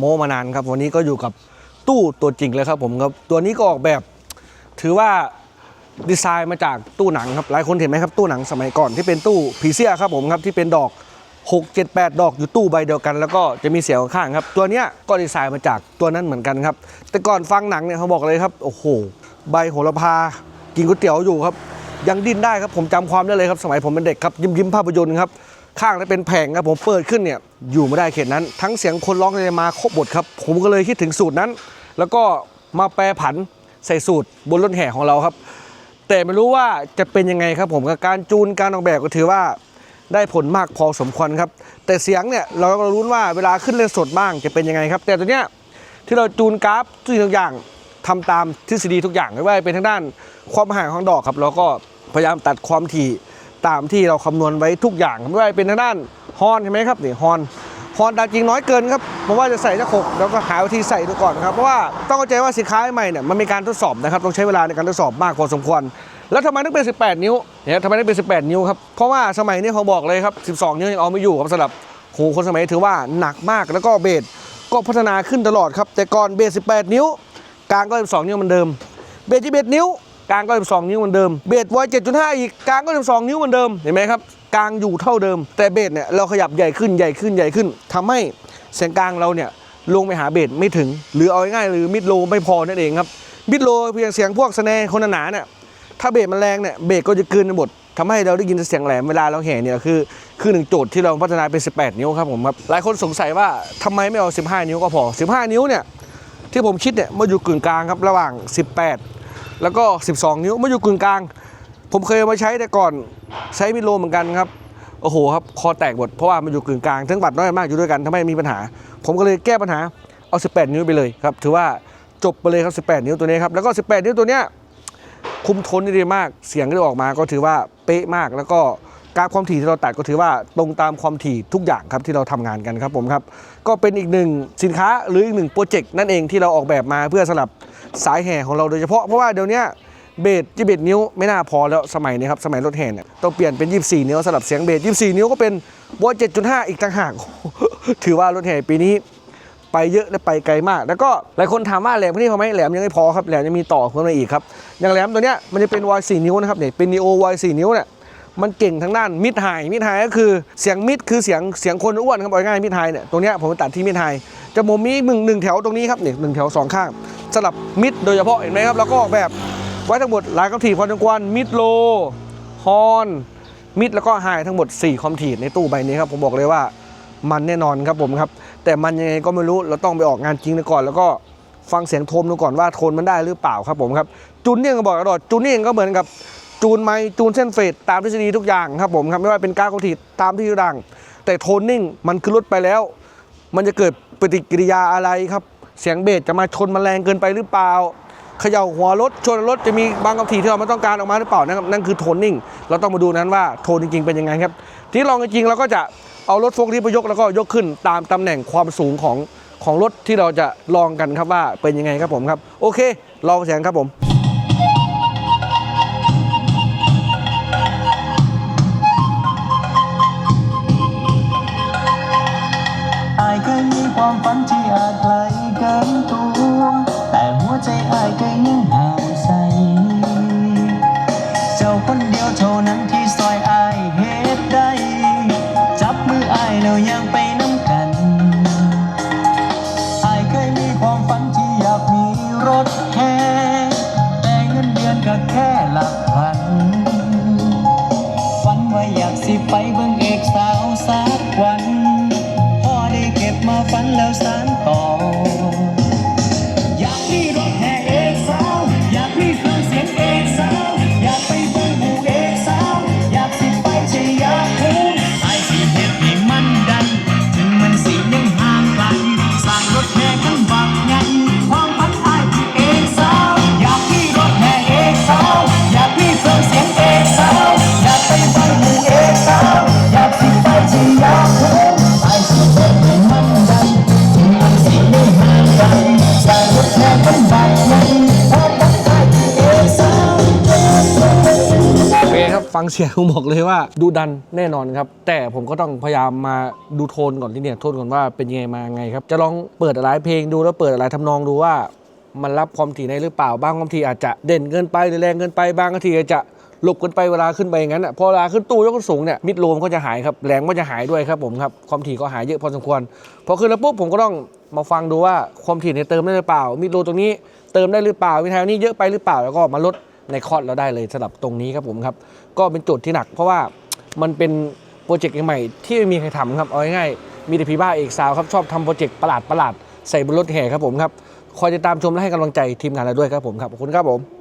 โม้มานานครับ วันนี้ก็อยู่กับตู้ตัวจริงเลยครับผมครับ ตัวนี้ก็ออกแบบถือว่าดีไซน์มาจากตู้หนังครับ หลายคนเห็นไหมครับตู้หนังสมัยก่อนที่เป็นตู้ผีเสื้อครับผมครับที่เป็นดอก 6 7 8 ดอกอยู่ตู้ใบเดียวกัน แล้วก็จะมีเสียงข้างครับ ตัวเนี้ยก็ดีไซน์มาจากตัวนั้นเหมือนกันครับ แต่ก่อนฟังหนังเนี่ยเขาบอกเลยครับโอ้โหใบโหระพากินก๋วยเตี๋ยวอยู่ครับ ยังดิ้นได้ครับผมจำความได้เลยครับ สมัยผมเป็นเด็กครับยิ้มยิ้มภาพยนตร์ครับ ข้างนั้นเป็นแผงครับผมเปิดขึ้นเนี่ยอยู่ไม่ได้เขตนั้น ทั้งเสียงคนร้องเลยมาครบบทครับ ผมก็เลยคิดถึงสูตรนั้น แล้วก็มาแปรผันใส่สูตรบนรถแห่ของเราครับ แต่ไม่รู้ว่าจะเป็นยังไงครับผมกับการจูนการออกแบบก็ถือว่าได้ผลมากพอสมควรครับ แต่เสียงเนี่ยเราก็รู้ว่าเวลาขึ้นเล่นสดบ้างจะเป็นยังไงครับ แต่ตัวเนี้ยที่เราจูนกราฟทุกอย่างทำตามทฤษฎีทุกอย่างไม่ว่าจะเป็นทางด้านความห่างของดอกครับ เราก็พยายามตัดความถี่ ตามที่เราคำนวณไว้ทุกอย่างไม่ว่าเป็นทางด้านฮอนใช่ไหมครับนี่ฮอนฮอนดังจริงน้อยเกินครับผมว่าจะใส่สักหกแล้วก็หาวิธีใส่ดูก่อนครับเพราะว่าต้องเข้าใจว่าสินค้าใหม่เนี่ยมันมีการทดสอบนะครับต้องใช้เวลาในการทดสอบมากพอสมควร แล้วทำไมต้องเป็น 18 นิ้วเนี่ยทำไมต้องเป็น 18 นิ้วครับเพราะว่าสมัยนี้เขาบอกเลยครับ 12 นิ้วยังเอาไม่อยู่ครับสำหรับโหคนสมัยถือว่าหนักมากแล้วก็เบสก็พัฒนาขึ้นตลอดครับแต่ก่อนเบส18 นิ้วกลางก็12นิ้วเหมือนเดิมเบส21นิ้ว กลางก็12 นิ้วเหมือนเดิม เบสว7.5 อีกกลางก็12 นิ้วเหมือนเดิม เห็นไหมครับ กลางอยู่เท่าเดิม แต่เบสเนี่ยเราขยับใหญ่ขึ้นใหญ่ขึ้นใหญ่ขึ้นทำให้เสียงกลางเราเนี่ยลงไปหาเบสไม่ถึง หรือเอาง่ายๆหรือมิดโลไม่พอนั่นเองครับ มิดโลเพียงเสียงพวกสแนร์คนหนาๆเนี่ยถ้าเบสมันแรงเนี่ยเบสก็จะกลืนไปหมดทำให้เราได้ยินเสียงแหลมเวลาเราแห่เนี่ยคือคือหนึ่งโจทย์ที่เราพัฒนาเป็น 18 นิ้วครับผมครับหลายคนสงสัยว่าทำไมไม่เอา 15 นิ้วก็พอ 15 นิ้วเนี่ยที่ผมคิดเนี่ยมาอยู่กึ่งกลางครับระหว่าง 18 แล้วก็ 12 นิ้วมาอยู่กึ่งกลาง ผมเคยมาใช้แต่ก่อนใช้มิโลเหมือนกันครับโอ้โหครับคอแตกหมดเพราะว่ามันอยู่กึ่งกลางทั้งบัตรน้อยมากอยู่ด้วยกันทำให้มีปัญหา ผมก็เลยแก้ปัญหาเอา 18 นิ้วไปเลยครับถือว่าจบไปเลยครับ 18 นิ้วตัวนี้ครับแล้วก็ 18 นิ้วตัวเนี้ยคุมทนได้ดีมากเสียงที่ออกมาก็ถือว่าเป๊ะมาก แล้วก็กราฟความถี่ที่เราตัดก็ถือว่าตรงตามความถี่ทุกอย่างครับที่เราทำงานกันครับผมครับ ก็เป็นอีกหนึ่งสินค้าหรืออีกหนึ่งโปรเจกต์นั่นเองที่เราออกแบบมาเพื่อสำหรับ สายแห่ของเราโดยเฉพาะเพราะว่าเดี๋ยวนี้เบสที่เบนิ้วไม่น่าพอแล้วสมัยนี้ครับสมัยรถแห่เนี่ยต้องเปลี่ยนเป็น 24 นิ้วสำหรับเสียงเบส24 นิ้วก็เป็นวอ7.5อีกต่างหากถือว่ารถแห่ปีนี้ไปเยอะและไปไกลมาก แล้วก็หลายคนถามว่าแหลมพวกนี้พอไหมแหลมยังไม่พอครับแหลมยังมีต่อเพิ่มมาอีกครับอย่างแหลมตัวเนี้ยมันจะเป็นวาย4นิ้วนะครับเนี่ยเป็น neo วาย4นิ้วเนี่ย มันเก่งทั้งด้านมิดไฮมิดไฮก็คือเสียงมิดคือเสียงเสียงคนอ้วนครับเอาง่ายมิดไฮเนี่ยตรงเนี้ยผมตัดที่มิดไฮจะมุมมีหนึ่งหนึ่งแถวตรงนี้ครับเนี่ยหนึ่งแถวสองข้างสลับมิดโดยเฉพาะเห็นไหมครับแล้วก็ออกแบบไว้ทั้งหมดหลายคำถี่พอสมควรมิดโลฮอนมิดแล้วก็ไฮทั้งหมด 4 คอมถีในตู้ใบนี้ครับผมบอกเลยว่ามันแน่นอนครับผมครับ แต่มันยังไงก็ไม่รู้เราต้องไปออกงานจริงก่อนแล้วก็ฟังเสียงโทนดูก่อนว่าโทนมันได้หรือเปล่าครับผมครับจูนเนี่ยก็บอกตลอดจูนนี่ก็เหมือนกับ จูนไม้จูนเส้นเฟดตามทฤษฎีทุกอย่างครับผมครับไม่ว่าเป็นการกดถีตามที่ดังแต่โทนนิ่งมันคือลดไปแล้ว มันจะเกิดปฏิกิริยาอะไรครับ เสียงเบสจะมาชนมันแรงเกินไปหรือเปล่าเขย่าหัวรถชนรถจะมีบางคำทีที่เราไม่ต้องการออกมาหรือเปล่านะครับนั่นคือโทนนิ่งเราต้องมาดูนั้นว่าโทนจริงๆเป็นยังไงครับที่ลองจริงๆเราก็จะเอารถโฟล์คลิฟต์ไปยกแล้วก็ยกขึ้นตามตำแหน่งความสูงของของรถที่เราจะลองกันครับว่าเป็นยังไงครับผมครับ โอเคลองเสียงครับผม ม ฟังเสียงผมบอกเลยว่าดูดันแน่นอนครับ แต่ผมก็ต้องพยายามมาดูโทนก่อนที่เนี่ยโทนก่อนว่าเป็นยังไงมาไงครับ จะลองเปิดอะไรเพลงดูแล้วเปิดอะไรทำนองดูว่า มันรับความถี่ได้หรือเปล่าบางความถี่อาจจะเด่นเกินไปหรือแรงเกินไปบางทีอาจจะหลบเกันไปเวลาขึ้นไปอย่างนั้นอะพอเวลาขึ้นตู้ยกสูงเนี่ยมิดโลมก็จะหายครับแรงก็จะหายด้วยครับผมครับความถี่ก็หายเยอะพอสมควรพอขึ้นแล้วปุ๊บผมก็ต้องมาฟังดูว่าความถี่เนี่ยเติมได้หรือเปล่ามิดโลตรงนี้เติมได้หรือเปล่าวิทยานี้เยอะไปหรือเปล่าแล้วก็มาลด ในคอร์ดเราได้เลยสำหรับตรงนี้ครับผมครับ ก็เป็นโจทย์ที่หนัก เพราะว่ามันเป็นโปรเจกต์ใหม่ที่ไม่มีใครทำครับเอาง่ายๆมีแต่พีบ้าเอกสาวครับชอบทำโปรเจกต์ประหลาดประหลาดใส่บนรถแห่ครับผมครับคอยติดตามชมและให้กำลังใจทีมงานเราด้วยครับผมครับขอบคุณครับผม